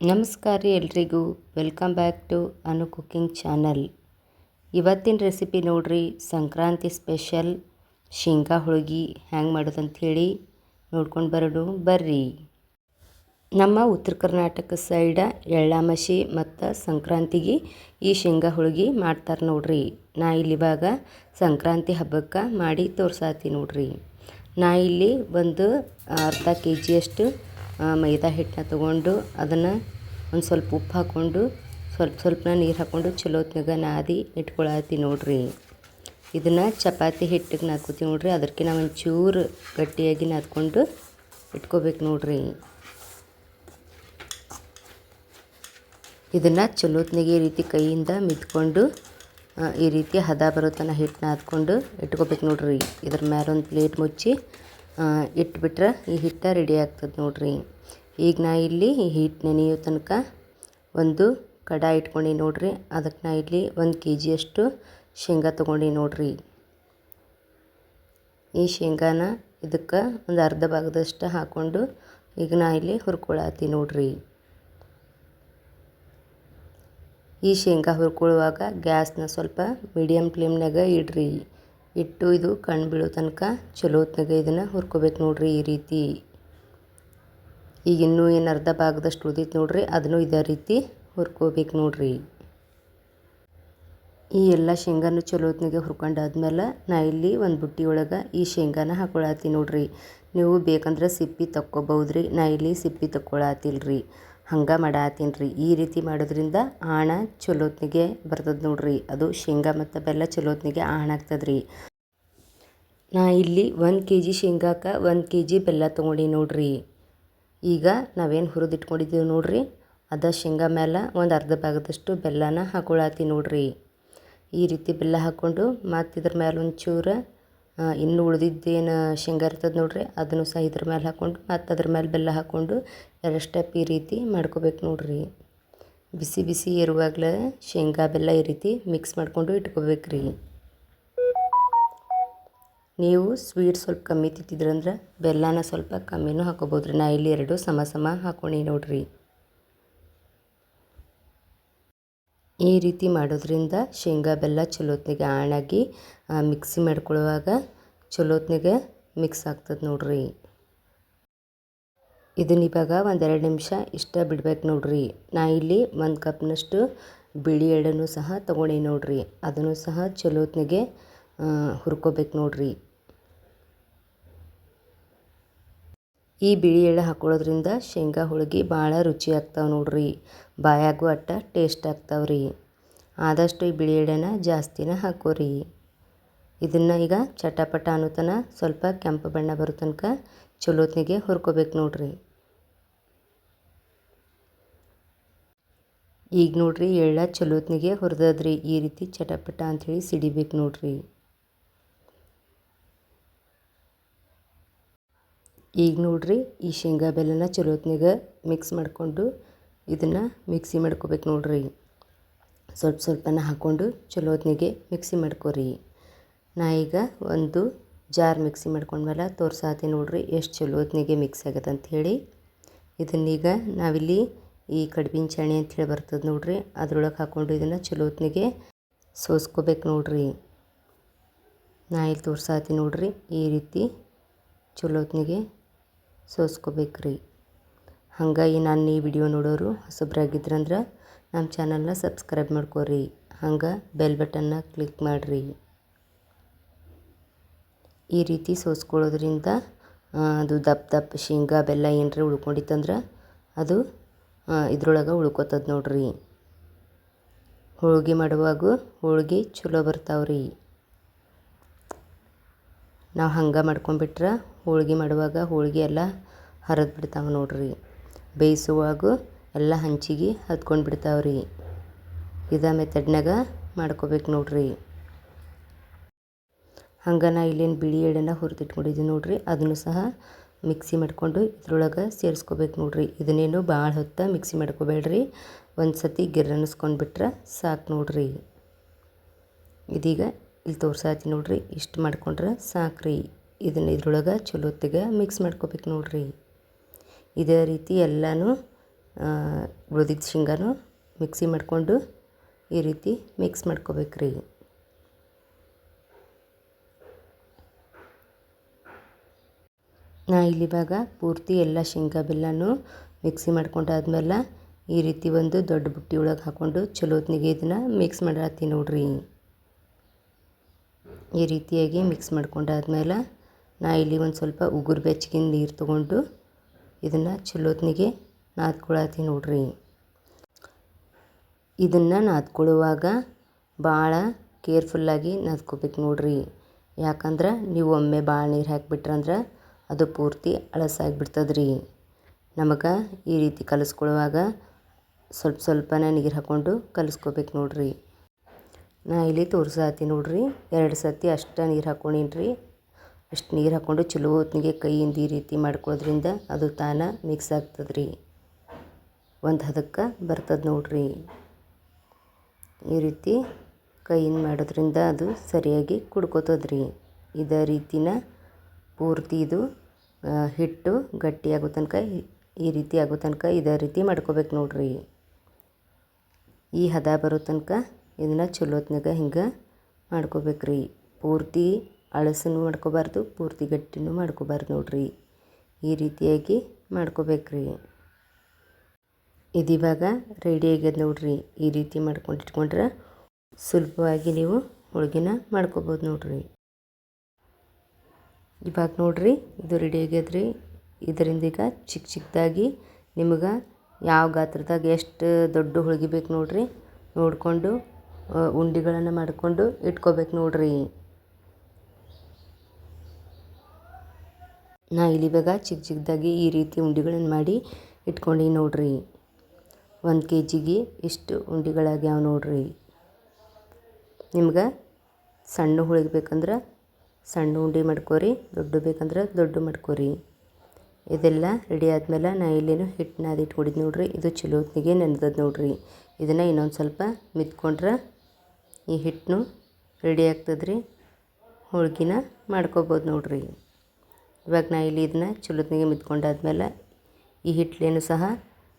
ನಮಸ್ಕಾರ ರೀ ಎಲ್ರಿಗೂ. Welcome back to Anu cooking channel ಇವತ್ತಿನ ರೆಸಿಪಿ ನೋಡ್ರಿ, ಸಂಕ್ರಾಂತಿ ಸ್ಪೆಷಲ್ ಶೇಂಗಾ ಹೋಳಿಗೆ ಹ್ಯಾಂಗೆ ಮಾಡೋದಂಥೇಳಿ ನೋಡ್ಕೊಂಡು ಬರೋಣ ಬರ್ರಿ. ನಮ್ಮ ಉತ್ತರ ಕರ್ನಾಟಕ ಸೈಡ ಎಳ್ಳಾಮಶಿ ಮತ್ತು ಸಂಕ್ರಾಂತಿಗೆ ಈ ಶೇಂಗಾ ಹೋಳಿಗೆ ಮಾಡ್ತಾರೆ ನೋಡ್ರಿ. ನಾ ಇಲ್ಲಿ ಇವಾಗ ಸಂಕ್ರಾಂತಿ ಹಬ್ಬಕ್ಕೆ ಮಾಡಿ ತೋರ್ಸಾತಿ ನೋಡ್ರಿ. ನಾ ಇಲ್ಲಿ ಒಂದು ಅರ್ಧ ಕೆ ಜಿಯಷ್ಟು ಮೈದಾ ಹಿಟ್ಟನ್ನ ತೊಗೊಂಡು ಅದನ್ನು ಒಂದು ಸ್ವಲ್ಪ ಉಪ್ಪು ಹಾಕ್ಕೊಂಡು ಸ್ವಲ್ಪ ಸ್ವಲ್ಪನ ನೀರು ಹಾಕ್ಕೊಂಡು ಚಲೋತ್ನಾಗ ನಾದಿ ಇಟ್ಕೊಳತ್ತಿ ನೋಡಿರಿ. ಇದನ್ನು ಚಪಾತಿ ಹಿಟ್ಟಿಗೆ ನಾದ್ಕೋತೀವಿ ನೋಡ್ರಿ. ಅದಕ್ಕಿಂತ ಒಂಚೂರು ಗಟ್ಟಿಯಾಗಿ ನಾದ್ಕೊಂಡು ಇಟ್ಕೋಬೇಕು ನೋಡ್ರಿ. ಇದನ್ನು ಚಲೋತ್ನಾಗೆ ಈ ರೀತಿ ಕೈಯಿಂದ ಮಿದ್ಕೊಂಡು ಈ ರೀತಿ ಹದ ಬರೋ ತನಕ ಹಿಟ್ಟು ಇಟ್ಕೋಬೇಕು ನೋಡ್ರಿ. ಇದ್ರ ಮೇಲೆ ಒಂದು ಪ್ಲೇಟ್ ಮುಚ್ಚಿ ಇಟ್ಬಿಟ್ರೆ ಈ ಹಿಟ್ಟು ರೆಡಿ ಆಗ್ತದೆ ನೋಡ್ರಿ. ಈಗ ನಾ ಇಲ್ಲಿ ಈ ಹಿಟ್ಟು ನೆನೆಯೋ ತನಕ ಒಂದು ಕಡಾಯಿ ಇಟ್ಕೊಂಡು ನೋಡ್ರಿ. ಅದಕ್ಕೆ ನಾ ಇಲ್ಲಿ ಒಂದು ಕೆ ಜಿಯಷ್ಟು ಶೇಂಗಾ ತೊಗೊಂಡು ನೋಡ್ರಿ. ಈ ಶೇಂಗಾನ ಇದಕ್ಕೆ ಒಂದು ಅರ್ಧ ಭಾಗದಷ್ಟು ಹಾಕ್ಕೊಂಡು ಈಗ ನಾ ಇಲ್ಲಿ ಹುರ್ಕೊಳತಿ ನೋಡ್ರಿ. ಈ ಶೇಂಗಾ ಹುರ್ಕೊಳ್ಳುವಾಗ ಗ್ಯಾಸ್ನ ಸ್ವಲ್ಪ ಮೀಡಿಯಮ್ ಫ್ಲೇಮ್ನಾಗ ಇಡ್ರಿ. ಇಟ್ಟು ಇದು ಕಣ್ಣು ಬೀಳೋ ತನಕ ಚಲೋ ಇದನ್ನು ಹುರ್ಕೋಬೇಕು ನೋಡ್ರಿ ಈ ರೀತಿ. ಈಗ ಇನ್ನೂ ಏನು ಅರ್ಧ ಭಾಗದಷ್ಟು ಉಳಿದೈತೆ ನೋಡ್ರಿ, ಅದನ್ನು ಇದೇ ರೀತಿ ಹುರ್ಕೋಬೇಕು ನೋಡ್ರಿ. ಈ ಎಲ್ಲ ಶೇಂಗಾನು ಚಲೋ ಹೊತ್ನಾಗೆ ಹುರ್ಕೊಂಡಾದ್ಮೇಲೆ ನಾ ಇಲ್ಲಿ ಒಂದು ಬುಟ್ಟಿ ಒಳಗೆ ಈ ಶೇಂಗಾನ ಹಾಕೊಳತ್ತೀನಿ ನೋಡ್ರಿ. ನೀವು ಬೇಕಂದ್ರೆ ಸಿಪ್ಪಿ ತಕ್ಕೊಬೋದ್ರಿ ನಾ ಇಲ್ಲಿ ಸಿಪ್ಪಿ ತಕ್ಕೊಳತ್ತಿಲ್ರಿ ಹಂಗೆ ಮಾಡಾತೀನಿ ರೀ ಈ ರೀತಿ ಮಾಡೋದ್ರಿಂದ ಆಣ ಚಲೋತ್ನಿಗೆ ಬರ್ತದೆ ನೋಡ್ರಿ. ಅದು ಶೇಂಗಾ ಮತ್ತು ಬೆಲ್ಲ ಚಲೋತ್ನಿಗೆ ಆಣ ಆಗ್ತದೆ ರೀ ನಾ ಇಲ್ಲಿ ಒಂದು ಕೆ ಜಿ ಶೇಂಗಾಕ್ಕೆ ಒಂದು ಕೆ ಜಿ ಬೆಲ್ಲ ತೊಗೊಂಡು ನೋಡ್ರಿ. ಈಗ ನಾವೇನು ಹುರಿದಿಟ್ಕೊಂಡಿದ್ದೀವಿ ನೋಡ್ರಿ. ಅದ ಶೇಂಗಾ ಮೇಲೆ ಒಂದು ಅರ್ಧ ಭಾಗದಷ್ಟು ಬೆಲ್ಲನ ಹಾಕೊಳಾತಿ ನೋಡ್ರಿ. ಈ ರೀತಿ ಬೆಲ್ಲ ಹಾಕ್ಕೊಂಡು ಮತ್ತು ಇದ್ರ ಮೇಲೆ ಒಂಚೂರು ಇನ್ನು ಉಳಿದಿದ್ದೇನು ಶೇಂಗಾ ಇರ್ತದೆ ನೋಡ್ರಿ, ಅದನ್ನು ಸಹ ಇದ್ರ ಮೇಲೆ ಹಾಕ್ಕೊಂಡು ಮತ್ತು ಅದ್ರ ಮೇಲೆ ಬೆಲ್ಲ ಹಾಕ್ಕೊಂಡು ಎರಡು ಸ್ಟೆಪ್ ಈ ರೀತಿ ಮಾಡ್ಕೋಬೇಕು ನೋಡ್ರಿ. ಬಿಸಿ ಬಿಸಿ ಇರುವಾಗಲೇ ಶೇಂಗಾ ಬೆಲ್ಲ ಈ ರೀತಿ ಮಿಕ್ಸ್ ಮಾಡಿಕೊಂಡು ಇಟ್ಕೋಬೇಕು ರೀ ನೀವು ಸ್ವೀಟ್ ಸ್ವಲ್ಪ ಕಮ್ಮಿ ತಿಂತಿದ್ರಂದ್ರೆ ಬೆಲ್ಲನ ಸ್ವಲ್ಪ ಕಮ್ಮಿನೂ ಹಾಕೋಬೋದು ರೀ ನಾ ಇಲ್ಲಿ ಎರಡು ಸಮ ಸಮ ಹಾಕ್ಕೊಂಡು ನೋಡ್ರಿ. ಈ ರೀತಿ ಮಾಡೋದ್ರಿಂದ ಶೇಂಗಾ ಬೆಲ್ಲ ಚಲೋತ್ನಿಗೆ ಆಣಾಗಿ ಮಿಕ್ಸಿ ಮಾಡ್ಕೊಳ್ಳುವಾಗ ಚಲೋತ್ನಿಗೆ ಮಿಕ್ಸ್ ಆಗ್ತದೆ ನೋಡ್ರಿ. ಇದನ್ನ ಇವಾಗ ಒಂದೆರಡು ನಿಮಿಷ ಇಷ್ಟ ಬಿಡ್ಬೇಕು ನೋಡ್ರಿ. ನಾ ಇಲ್ಲಿ ಒಂದು ಕಪ್ನಷ್ಟು ಬಿಳಿ ಎಡನು ಸಹ ತೊಗೊಂಡಿ ನೋಡ್ರಿ. ಅದನ್ನು ಸಹ ಚಲೋತ್ನಿಗೆ ಹುರ್ಕೋಬೇಕು ನೋಡ್ರಿ. ಈ ಬಿಳಿ ಎಳ್ಳು ಹಾಕೊಳ್ಳೋದ್ರಿಂದ ಶೇಂಗಾ ಹೋಳಿಗೆ ಭಾಳ ರುಚಿ ಆಗ್ತಾವೆ ನೋಡ್ರಿ. ಬಾಯಾಗೂ ಅಟ್ಟ ಟೇಸ್ಟ್ ಆಗ್ತಾವ್ರಿ. ಆದಷ್ಟು ಈ ಬಿಳಿ ಎಡೆನ ಜಾಸ್ತಿನ ಹಾಕೋರಿ. ಇದನ್ನು ಈಗ ಚಟಪಟ ಅನ್ನೋತನ ಸ್ವಲ್ಪ ಕೆಂಪು ಬಣ್ಣ ಬರೋ ತನಕ ಚಲೋತ್ನಿಗೆ ಹುರ್ಕೋಬೇಕು ನೋಡ್ರಿ. ಈಗ ನೋಡ್ರಿ ಎಳ್ಳ ಚಲೋತ್ನಿಗೆ ಹುರಿದದ್ರಿ. ಈ ರೀತಿ ಚಟಪಟ ಅಂಥೇಳಿ ಸಿಡಿಬೇಕು ನೋಡ್ರಿ. ಈಗ ನೋಡ್ರಿ ಈ ಶೇಂಗಾ ಬೆಲ್ಲನ ಚಲೋತ್ನಾಗ ಮಿಕ್ಸ್ ಮಾಡಿಕೊಂಡು ಇದನ್ನು ಮಿಕ್ಸಿ ಮಾಡ್ಕೋಬೇಕು ನೋಡ್ರಿ. ಸ್ವಲ್ಪ ಸ್ವಲ್ಪನ ಹಾಕ್ಕೊಂಡು ಚಲೋತ್ನಿಗೆ ಮಿಕ್ಸಿ ಮಾಡ್ಕೊರಿ. ನಾ ಈಗ ಒಂದು ಜಾರ್ ಮಿಕ್ಸಿ ಮಾಡ್ಕೊಂಡ್ಮೇಲೆ ತೋರ್ಸಾತಿ ನೋಡ್ರಿ ಎಷ್ಟು ಚಲೋತ್ನಿಗೆ ಮಿಕ್ಸ್ ಆಗತ್ತೆ ಅಂತ ಹೇಳಿ. ಇದನ್ನೀಗ ನಾವಿಲ್ಲಿ ಈ ಕಡ್ಬಿನ ಚಣೆ ಅಂಥೇಳಿ ಬರ್ತದೆ ನೋಡ್ರಿ. ಅದ್ರೊಳಗೆ ಹಾಕ್ಕೊಂಡು ಇದನ್ನು ಚಲೋತ್ನಿಗೆ ಸೋಸ್ಕೋಬೇಕು ನೋಡ್ರಿ. ನಾ ಇಲ್ಲಿ ತೋರ್ಸಾತಿ ನೋಡ್ರಿ ಈ ರೀತಿ ಚಲೋತ್ನಿಗೆ ಸೋಸ್ಕೋಬೇಕ್ರಿ. ಹಂಗಾಗಿ ನಾನು ಈ ವಿಡಿಯೋ ನೋಡೋರು ಹೊಸಬ್ರಾಗಿದ್ರಂದ್ರೆ ನಮ್ಮ ಚಾನಲ್ನ ಸಬ್ಸ್ಕ್ರೈಬ್ ಮಾಡ್ಕೋರಿ. ಹಂಗೆ ಬೆಲ್ ಬಟನ್ನ ಕ್ಲಿಕ್ ಮಾಡಿರಿ. ಈ ರೀತಿ ಸೋಸ್ಕೊಳ್ಳೋದ್ರಿಂದ ಅದು ದಪ್ಪ ದಪ್ಪ ಶೇಂಗಾ ಬೆಲ್ಲ ಏನರ ಉಳ್ಕೊಂಡಿತ್ತಂದ್ರೆ ಅದು ಇದ್ರೊಳಗೆ ಉಳ್ಕೊತದ ನೋಡ್ರಿ. ಹೋಳಿಗೆ ಮಾಡುವಾಗ ಹೋಳಿಗೆ ಚಲೋ ಬರ್ತಾವ್ರಿ. ನಾವು ಹಂಗೆ ಮಾಡ್ಕೊಂಬಿಟ್ರೆ ಹೋಳಿಗೆ ಮಾಡುವಾಗ ಹೋಳಿಗೆ ಎಲ್ಲ ಹರಿದು ಬಿಡ್ತಾವೆ ನೋಡ್ರಿ. ಬೇಯಿಸುವಾಗ ಎಲ್ಲ ಹಂಚಿಗೆ ಹತ್ಕೊಂಡು ಬಿಡ್ತಾವೆ ರೀ ಇದೇ ಮೆಥಡ್ನಾಗ ಮಾಡ್ಕೋಬೇಕು ನೋಡ್ರಿ. ಹಂಗೆ ನಾ ಇಲ್ಲೇನು ಬಿಳಿ ಎಡೆನ ಹುರಿದಿಟ್ಕೊಂಡಿದ್ದೀನಿ ನೋಡ್ರಿ. ಅದನ್ನು ಸಹ ಮಿಕ್ಸಿ ಮಾಡ್ಕೊಂಡು ಇದ್ರೊಳಗೆ ಸೇರಿಸ್ಕೋಬೇಕು ನೋಡ್ರಿ. ಇದನ್ನೇನು ಭಾಳ ಹೊತ್ತ ಮಿಕ್ಸಿ ಮಾಡ್ಕೋಬೇಡ್ರಿ. ಒಂದು ಸತಿ ಗಿರ್ರನಿಸ್ಕೊಂಡ್ಬಿಟ್ರೆ ಸಾಕು ನೋಡ್ರಿ. ಇದೀಗ ಇಲ್ಲಿ ತೋರ್ಸಾತಿ ನೋಡ್ರಿ. ಇಷ್ಟು ಮಾಡ್ಕೊಂಡ್ರೆ ರೀ ಇದನ್ನು ಇದ್ರೊಳಗೆ ಚಲೋತ್ತಿಗೆ ಮಿಕ್ಸ್ ಮಾಡ್ಕೋಬೇಕು ನೋಡ್ರಿ. ಇದೇ ರೀತಿ ಎಲ್ಲನೂ ಉಳಿದಿದ್ದ ಶೇಂಗಾನು ಮಿಕ್ಸಿ ಮಾಡಿಕೊಂಡು ಈ ರೀತಿ ಮಿಕ್ಸ್ ಮಾಡ್ಕೋಬೇಕ್ರಿ. ನಾ ಇಲ್ಲಿ ಇವಾಗ ಪೂರ್ತಿ ಎಲ್ಲ ಶೇಂಗಾ ಬೆಲ್ಲನೂ ಮಿಕ್ಸಿ ಮಾಡ್ಕೊಂಡಾದ್ಮೇಲೆ ಈ ರೀತಿ ಒಂದು ದೊಡ್ಡ ಬುಟ್ಟಿ ಒಳಗೆ ಹಾಕ್ಕೊಂಡು ಚಲೋತ್ನಿಗೆ ಇದನ್ನು ಮಿಕ್ಸ್ ಮಾಡತ್ತೀನಿ ನೋಡ್ರಿ. ಈ ರೀತಿಯಾಗಿ ಮಿಕ್ಸ್ ಮಾಡ್ಕೊಂಡಾದ್ಮೇಲೆ ನಾ ಇಲ್ಲಿ ಒಂದು ಸ್ವಲ್ಪ ಉಗುರು ಬೆಚ್ಚಗಿನ ನೀರು ತೊಗೊಂಡು ಇದನ್ನು ಚಲೋತ್ನಿಗೆ ನಾದ್ಕೊಳತ್ತೀನಿ ನೋಡ್ರಿ. ಇದನ್ನು ನಾದ್ಕೊಳ್ಳುವಾಗ ಭಾಳ ಕೇರ್ಫುಲ್ಲಾಗಿ ನಾದ್ಕೋಬೇಕು ನೋಡ್ರಿ. ಯಾಕಂದ್ರೆ ನೀವು ಒಮ್ಮೆ ಭಾಳ ನೀರು ಹಾಕಿಬಿಟ್ರಂದ್ರೆ ಅದು ಪೂರ್ತಿ ಅಳಸಾಗಿಬಿಡ್ತದೆ ರೀ ನಮಗೆ ಈ ರೀತಿ ಕಲಿಸ್ಕೊಳ್ಳುವಾಗ ಸ್ವಲ್ಪ ಸ್ವಲ್ಪನೇ ನೀರು ಹಾಕ್ಕೊಂಡು ಕಲಿಸ್ಕೋಬೇಕು ನೋಡ್ರಿ. ನಾ ಇಲ್ಲಿ ತೋರ್ಸಾತೀನಿ ನೋಡ್ರಿ, ಎರಡು ಸತಿ ಅಷ್ಟೇ ನೀರು ಹಾಕ್ಕೊಂಡೀನಿ ರೀ ಅಷ್ಟು ನೀರು ಹಾಕ್ಕೊಂಡು ಚಲೋ ಹೊತ್ತಿಗೆ ಕೈಯಿಂದ ಈ ರೀತಿ ಮಾಡ್ಕೊಳ್ಳೋದ್ರಿಂದ ಅದು ತಾನ ಮಿಕ್ಸ್ ಆಗ್ತದೆ ರೀ ಒಂದು ಹದಕ್ಕೆ ಬರ್ತದೆ ನೋಡ್ರಿ. ಈ ರೀತಿ ಕೈಯಿಂದ ಮಾಡೋದ್ರಿಂದ ಅದು ಸರಿಯಾಗಿ ಕುಡ್ಕೋತದೆ ಇದೇ ರೀತಿನ ಪೂರ್ತಿ ಇದು ಹಿಟ್ಟು ಗಟ್ಟಿಯಾಗೋ ತನಕ ಈ ರೀತಿ ಆಗೋ ತನಕ ಇದೇ ರೀತಿ ಮಾಡ್ಕೋಬೇಕು ನೋಡ್ರಿ. ಈ ಹದ ಬರೋ ತನಕ ಇದನ್ನು ಚಲೋತ್ನಾಗ ಹಿಂಗೆ ಮಾಡ್ಕೋಬೇಕ್ರಿ. ಪೂರ್ತಿ ಅಳಸನ್ನು ಮಾಡ್ಕೋಬಾರ್ದು, ಪೂರ್ತಿ ಗಟ್ಟಿನೂ ಮಾಡ್ಕೋಬಾರ್ದು ನೋಡ್ರಿ. ಈ ರೀತಿಯಾಗಿ ಮಾಡ್ಕೋಬೇಕ್ರಿ. ಇದಿವಾಗ ರೆಡಿ ಆಗ್ಯದ ನೋಡ್ರಿ. ಈ ರೀತಿ ಮಾಡ್ಕೊಂಡು ಇಟ್ಕೊಂಡ್ರೆ ಸುಲಭವಾಗಿ ನೀವು ಹೋಳಿಗೆನ ಮಾಡ್ಕೋಬೋದು ನೋಡ್ರಿ. ಇವಾಗ ನೋಡ್ರಿ, ಇದು ರೆಡಿ ಆಗ್ಯದ್ರಿ. ಇದರಿಂದ ಈಗ ಚಿಕ್ಕ ಚಿಕ್ಕದಾಗಿ ನಿಮಗೆ ಯಾವ ಗಾತ್ರದಾಗ ಎಷ್ಟು ದೊಡ್ಡ ಹೋಳಿಗೆ ಬೇಕು ನೋಡ್ರಿ. ನೋಡಿಕೊಂಡು ಉಂಡೆಗಳನ್ನು ಮಾಡಿಕೊಂಡು ಇಟ್ಕೋಬೇಕು ನೋಡ್ರಿ. ನಾ ಇಲ್ಲಿ ಇವಾಗ ಚಿಕ್ಕ ಚಿಕ್ಕದಾಗಿ ಈ ರೀತಿ ಉಂಡೆಗಳನ್ನು ಮಾಡಿ ಇಟ್ಕೊಂಡು ನೋಡ್ರಿ. ಒಂದು ಕೆ ಜಿಗೆ ಇಷ್ಟು ಉಂಡೆಗಳಾಗ್ಯಾವ ನೋಡ್ರಿ. ನಿಮ್ಗೆ ಸಣ್ಣ ಹೋಳಿಗೆ ಬೇಕಂದ್ರೆ ಸಣ್ಣ ಉಂಡೆ ಮಾಡ್ಕೋರಿ, ದೊಡ್ಡ ಬೇಕಂದ್ರೆ ದೊಡ್ಡ ಮಾಡ್ಕೋರಿ. ಇದೆಲ್ಲ ರೆಡಿ ಆದಮೇಲೆ ನಾ ಇಲ್ಲೇನು ಹಿಟ್ಟನ್ನ ಅದು ಇಟ್ಕೊಂಡಿದ್ದು ನೋಡ್ರಿ. ಇದು ಚಲೋ ಹೊತ್ತಿಗೆ ನೆನೆದದ ನೋಡ್ರಿ. ಇದನ್ನು ಇನ್ನೊಂದು ಸ್ವಲ್ಪ ಮಿತ್ಕೊಂಡ್ರೆ ಈ ಹಿಟ್ಟನ್ನು ರೆಡಿ ಆಗ್ತದ್ರಿ. ಹೋಳ್ಗೆನ ಮಾಡ್ಕೋಬೋದು ನೋಡ್ರಿ. ಇವಾಗ ನಾ ಇಲ್ಲಿ ಇದನ್ನ ಚಲೋತ್ನಾಗೆ ಮಿತ್ಕೊಂಡಾದ್ಮೇಲೆ ಈ ಹಿಟ್ಲೇನು ಸಹ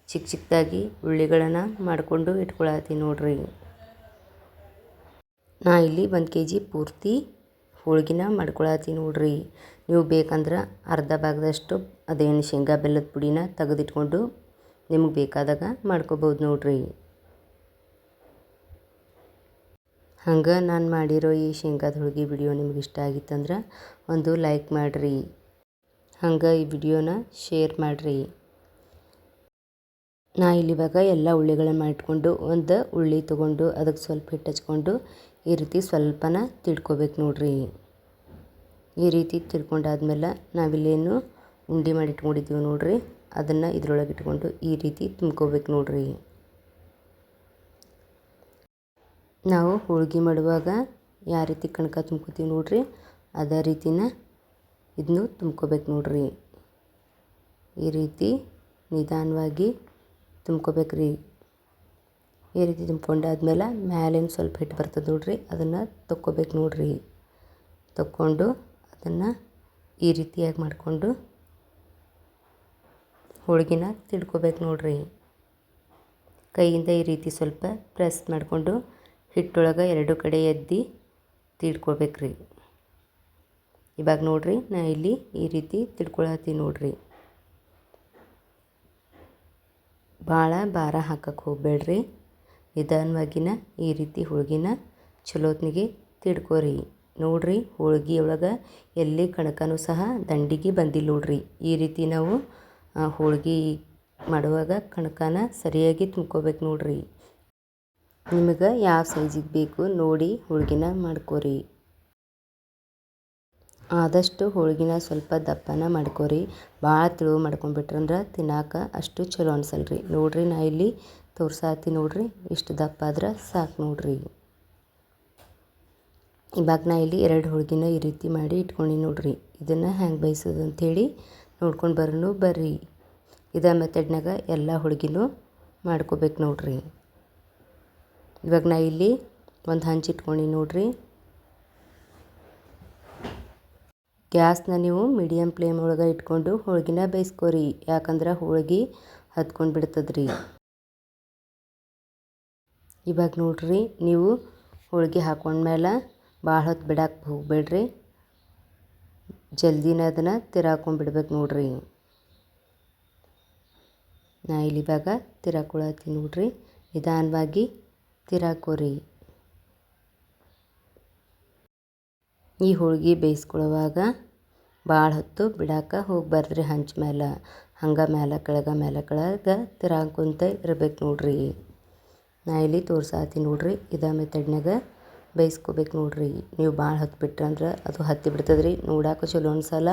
ಚಿಕ್ಕ ಚಿಕ್ಕದಾಗಿ ಉಳ್ಳಿಗಳನ್ನು ಮಾಡಿಕೊಂಡು ಇಟ್ಕೊಳತ್ತೀನಿ ನೋಡ್ರಿ. ನಾ ಇಲ್ಲಿ ಒಂದು ಕೆ ಜಿ ಪೂರ್ತಿ ಹೋಳ್ಗಿನ ಮಾಡ್ಕೊಳತ್ತೀನಿ ನೋಡ್ರಿ. ನೀವು ಬೇಕಂದ್ರೆ ಅರ್ಧ ಭಾಗದಷ್ಟು ಅದೇನು ಶೇಂಗಾ ಬೆಲ್ಲದ ಪುಡಿನ ತೆಗೆದಿಟ್ಕೊಂಡು ನಿಮಗೆ ಬೇಕಾದಾಗ ಮಾಡ್ಕೋಬೋದು ನೋಡ್ರಿ. ಹಂಗೆ ನಾನು ಮಾಡಿರೋ ಈ ಶೇಂಗಾದ ಹೋಳ್ಗೆ ವಿಡಿಯೋ ನಿಮ್ಗೆ ಇಷ್ಟ ಆಗಿತ್ತಂದ್ರೆ ಒಂದು ಲೈಕ್ ಮಾಡಿರಿ. ಹಂಗೆ ಈ ವಿಡಿಯೋನ ಶೇರ್ ಮಾಡಿರಿ. ನಾ ಇಲ್ಲಿ ಇವಾಗ ಎಲ್ಲ ಉಳ್ಳಿಗಳನ್ನ ಮಾಡಿಟ್ಕೊಂಡು ಒಂದು ಉಳ್ಳಿ ತೊಗೊಂಡು ಅದಕ್ಕೆ ಸ್ವಲ್ಪ ಹಿಟ್ಟು ಹಚ್ಕೊಂಡು ಈ ರೀತಿ ಸ್ವಲ್ಪನ ತಿಳ್ಕೊಬೇಕು ನೋಡ್ರಿ. ಈ ರೀತಿ ತಿಳ್ಕೊಂಡಾದ್ಮೇಲೆ ನಾವಿಲ್ಲೇನು ಉಂಡೆ ಮಾಡಿ ಇಟ್ಕೊಂಡಿದ್ದೀವಿ ನೋಡ್ರಿ. ಅದನ್ನು ಇದ್ರೊಳಗೆ ಇಟ್ಕೊಂಡು ಈ ರೀತಿ ತುಂಬ್ಕೋಬೇಕು ನೋಡ್ರಿ. ನಾವು ಹೋಳ್ಗೆ ಮಾಡುವಾಗ ಯಾವ ರೀತಿ ಕಣಕ ತುಂಬ್ಕೋತೀವಿ ನೋಡ್ರಿ. ಅದೇ ರೀತಿನ ಇದನ್ನು ತುಂಬ್ಕೋಬೇಕು ನೋಡ್ರಿ. ಈ ರೀತಿ ನಿಧಾನವಾಗಿ ತುಂಬ್ಕೋಬೇಕ್ರಿ. ಈ ರೀತಿ ತುಂಬ್ಕೊಂಡಾದ್ಮೇಲೆ ಮ್ಯಾಲೇನು ಸ್ವಲ್ಪ ಹಿಟ್ಟು ಬರ್ತದೆ ನೋಡ್ರಿ. ಅದನ್ನು ತಕ್ಕೋಬೇಕು ನೋಡ್ರಿ. ತಕ್ಕೊಂಡು ಅದನ್ನು ಈ ರೀತಿಯಾಗಿ ಮಾಡಿಕೊಂಡು ಹೋಳಿಗೆನ ತಿಳ್ಕೊಬೇಕು ನೋಡ್ರಿ. ಕೈಯಿಂದ ಈ ರೀತಿ ಸ್ವಲ್ಪ ಪ್ರೆಸ್ ಮಾಡಿಕೊಂಡು ಹಿಟ್ಟೊಳಗೆ ಎರಡು ಕಡೆ ಎದ್ದು ತಿಳ್ಕೊಬೇಕ್ರಿ. ಇವಾಗ ನೋಡಿರಿ, ನಾ ಇಲ್ಲಿ ಈ ರೀತಿ ತಿಳ್ಕೊಳತ್ತೀನಿ ನೋಡಿರಿ. ಭಾಳ ಭಾರ ಹಾಕಕ್ಕೆ ಹೋಗಬೇಡ್ರಿ. ನಿಧಾನವಾಗಿನ ಈ ರೀತಿ ಹೋಳ್ಗಿನ ಚಲೋತ್ನಿಗೆ ತಿಡ್ಕೋರಿ. ನೋಡ್ರಿ ಹೋಳ್ಗೆ ಒಳಗೆ ಎಲ್ಲಿ ಕಣಕನೂ ಸಹ ದಂಡಿಗೆ ಬಂದಿಲ್ಲ ನೋಡ್ರಿ. ಈ ರೀತಿ ನಾವು ಹೋಳ್ಗೆ ಮಾಡುವಾಗ ಕಣಕನ ಸರಿಯಾಗಿ ತುಂಬ್ಕೋಬೇಕು ನೋಡ್ರಿ. ನಿಮಗೆ ಯಾವ ಸೈಜಿಗೆ ಬೇಕು ನೋಡಿ ಹೋಳ್ಗೆನ ಮಾಡ್ಕೋರಿ. ಆದಷ್ಟು ಹೋಳ್ಗೆನ ಸ್ವಲ್ಪ ದಪ್ಪನ ಮಾಡ್ಕೋರಿ. ಭಾಳ ತಿಳು ಮಾಡ್ಕೊಂಡ್ಬಿಟ್ರಂದ್ರೆ ತಿನ್ನಾಕ ಅಷ್ಟು ಚಲೋ ಅನ್ಸಲ್ರಿ. ನೋಡ್ರಿ ನಾ ಇಲ್ಲಿ ತೋರ್ಸಾತಿ ನೋಡ್ರಿ, ಇಷ್ಟು ದಪ್ಪ ಆದ್ರೆ ಸಾಕು ನೋಡ್ರಿ. ಇವಾಗ ನಾ ಇಲ್ಲಿ ಎರಡು ಹೋಳ್ಗೆನ ಈ ರೀತಿ ಮಾಡಿ ಇಟ್ಕೊಂಡು ನೋಡ್ರಿ. ಇದನ್ನು ಹ್ಯಾಂಗೆ ಬೇಯಿಸೋದು ಅಂಥೇಳಿ ನೋಡ್ಕೊಂಡು ಬರೋನು ಬರ್ರಿ. ಇದೇ ಮೆಥಡ್ನಾಗ ಎಲ್ಲ ಹೋಳ್ಗೆನೂ ಮಾಡ್ಕೋಬೇಕು ನೋಡ್ರಿ. ಇವಾಗ ನಾ ಇಲ್ಲಿ ಒಂದು ಹಂಚು ಇಟ್ಕೊಂಡು ನೋಡ್ರಿ. ಗ್ಯಾಸ್ನ ನೀವು ಮೀಡಿಯಮ್ ಫ್ಲೇಮ್ ಒಳಗೆ ಇಟ್ಕೊಂಡು ಹೋಳ್ಗೆನ ಬೇಯಿಸ್ಕೊರಿ. ಯಾಕಂದ್ರೆ ಹೋಳಿಗೆ ಹತ್ಕೊಂಡು ಬಿಡ್ತದ್ರಿ. ಇವಾಗ ನೋಡ್ರಿ, ನೀವು ಹೋಳ್ಗೆ ಹಾಕೊಂಡ್ಮೇಲೆ ಭಾಳ ಹೊತ್ತು ಬಿಡಕ್ಕೆ ಹೋಗ್ಬೇಡ್ರಿ. ಜಲ್ದಿನ ಅದನ್ನು ತಿರಾಕೊಂಡ್ಬಿಡ್ಬೇಕು ನೋಡ್ರಿ. ನಾ ಇಲ್ಲಿ ಇವಾಗ ತಿರಾಕೊಳತ್ತೀನಿ ನೋಡ್ರಿ. ನಿಧಾನವಾಗಿ ತಿರಾಕೋರಿ. ಈ ಹೋಳ್ಗೆ ಬೇಯಿಸ್ಕೊಳ್ಳುವಾಗ ಭಾಳ ಹೊತ್ತು ಬಿಡಾಕ ಹೋಗ್ಬಾರ್ದ್ರಿ ಹಂಚ್ ಮೇಲೆ ಹಂಗೆ ಮೇಲೆ ಕೆಳಗೆ ಮೇಲೆ ಕೆಳಗೆ ತಿರಾಕೊಂತ ಇರ್ಬೇಕು ನೋಡ್ರಿ. ನಾ ಇಲ್ಲಿ ತೋರ್ಸಾತೀನಿ ನೋಡ್ರಿ, ಇದೇ ಮೆಥಡ್ನಾಗ ಬೇಯಿಸ್ಕೋಬೇಕು ನೋಡ್ರಿ. ನೀವು ಭಾಳ ಹೊತ್ತು ಬಿಟ್ರಂದ್ರೆ ಅದು ಹತ್ತಿ ಬಿಡ್ತದ್ರಿ. ನೋಡಕ್ಕೂ ಚಲೋ ಅನ್ಸಲ್ಲ,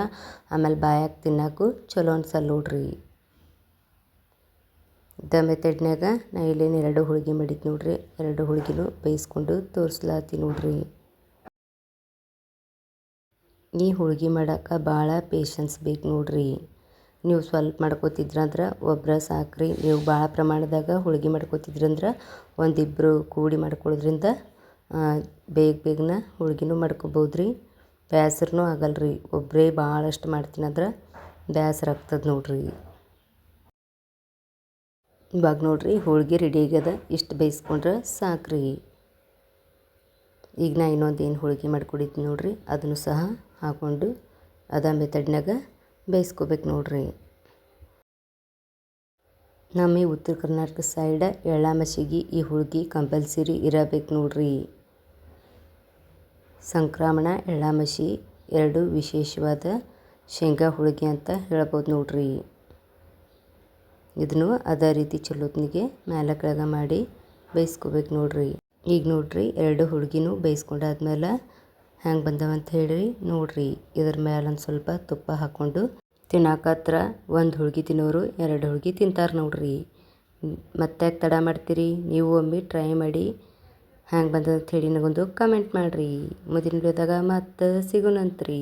ಆಮೇಲೆ ಬಾಯಾಗ ತಿನ್ನಕ್ಕೂ ಚಲೋ ಅನ್ಸಲ್ಲ ನೋಡ್ರಿ. ಇದೇ ಮೆಥಡ್ನಾಗ ನಾ ಇಲ್ಲೇನು ಎರಡು ಹೋಳಿಗೆ ಮಾಡಿದ್ದು ನೋಡ್ರಿ. ಎರಡು ಹೋಳಿಗೆನೂ ಬೇಯಿಸ್ಕೊಂಡು ತೋರಿಸ್ಲಾತಿ ನೋಡ್ರಿ. ಈ ಹೋಳ್ಗೆ ಮಾಡಕ್ಕೆ ಭಾಳ ಪೇಷನ್ಸ್ ಬೇಕು ನೋಡಿರಿ. ನೀವು ಸ್ವಲ್ಪ ಮಾಡ್ಕೋತಿದ್ರಂದ್ರೆ ಒಬ್ಬರ ಸಾಕ್ರಿ. ನೀವು ಭಾಳ ಪ್ರಮಾಣದಾಗ ಹೋಳ್ಗೆ ಮಾಡ್ಕೋತಿದ್ರಂದ್ರೆ ಒಂದಿಬ್ಬರು ಕೂಡಿ ಮಾಡ್ಕೊಳ್ಳೋದ್ರಿಂದ ಬೇಗ ಬೇಗನ ಹೋಳ್ಗೆನೂ ರೀ ಬೇಸರನೂ ಆಗಲ್ಲ ರೀ ಒಬ್ಬರೇ ಭಾಳಷ್ಟು ಮಾಡ್ತೀನಂದ್ರೆ ಬೇಸರ ಆಗ್ತದೆ ನೋಡ್ರಿ. ಇವಾಗ ನೋಡ್ರಿ ಹೋಳ್ಗೆ ರೆಡಿ ಆಗ್ಯದ. ಇಷ್ಟು ಬೇಯಿಸ್ಕೊಂಡ್ರೆ ಸಾಕ್ರಿ. ಈಗ ನಾ ಇನ್ನೊಂದು ಏನು ಹೋಳ್ಗೆ ಮಾಡ್ಕೊಂಡಿದ್ದೀನಿ ನೋಡ್ರಿ. ಅದನ್ನು ಸಹ ಹಾಕ್ಕೊಂಡು ಅದಾಂಬೆ ಮೆಥಡ್ನಾಗ ಬೇಯಿಸ್ಕೋಬೇಕು ನೋಡ್ರಿ. ನಮ್ಮ ಈ ಉತ್ತರ ಕರ್ನಾಟಕ ಸೈಡ ಎಳ್ಳಾಮಸಿಗೆ ಈ ಹುಳ್ಗಿ ಕಂಪಲ್ಸರಿ ಇರಬೇಕು ನೋಡ್ರಿ. ಸಂಕ್ರಮಣ ಎಳ್ಳಾಮಸಿ ಎರಡು ವಿಶೇಷವಾದ ಶೇಂಗಾ ಹೋಳ್ಗೆ ಅಂತ ಹೇಳ್ಬೋದು ನೋಡ್ರಿ. ಇದನ್ನು ಅದೇ ರೀತಿ ಚಲೋತ್ನಿಗೆ ಮ್ಯಾಲೆ ಕೆಳಗೆ ಮಾಡಿ ಬೇಯಿಸ್ಕೋಬೇಕು ನೋಡ್ರಿ. ಈಗ ನೋಡ್ರಿ ಎರಡು ಹೋಳ್ಗೆನೂ ಬೇಯಿಸ್ಕೊಂಡಾದ್ಮೇಲೆ ಹೆಂಗೆ ಬಂದವಂತ ಹೇಳಿರಿ. ನೋಡ್ರಿ, ಇದ್ರ ಮೇಲೆ ಒಂದು ಸ್ವಲ್ಪ ತುಪ್ಪ ಹಾಕ್ಕೊಂಡು ತಿನ್ನಾಕತ್ರ ಒಂದು ಹೋಳ್ಗೆ ತಿನ್ನೋರು ಎರಡು ಹೋಳ್ಗೆ ತಿಂತಾರೆ ನೋಡ್ರಿ. ಮತ್ತೆ ತಡ ಮಾಡ್ತೀರಿ? ನೀವು ಒಮ್ಮೆ ಟ್ರೈ ಮಾಡಿ ಹ್ಯಾಂಗೆ ಬಂದದ ಅಂತ ಹೇಳಿ ನನಗೊಂದು ಕಮೆಂಟ್ ಮಾಡಿರಿ. ಮುದಿನ ವಿಡಿಯೋದಾಗ ಮತ್ತೆ ಸಿಗೋಣಂತ್ರಿ.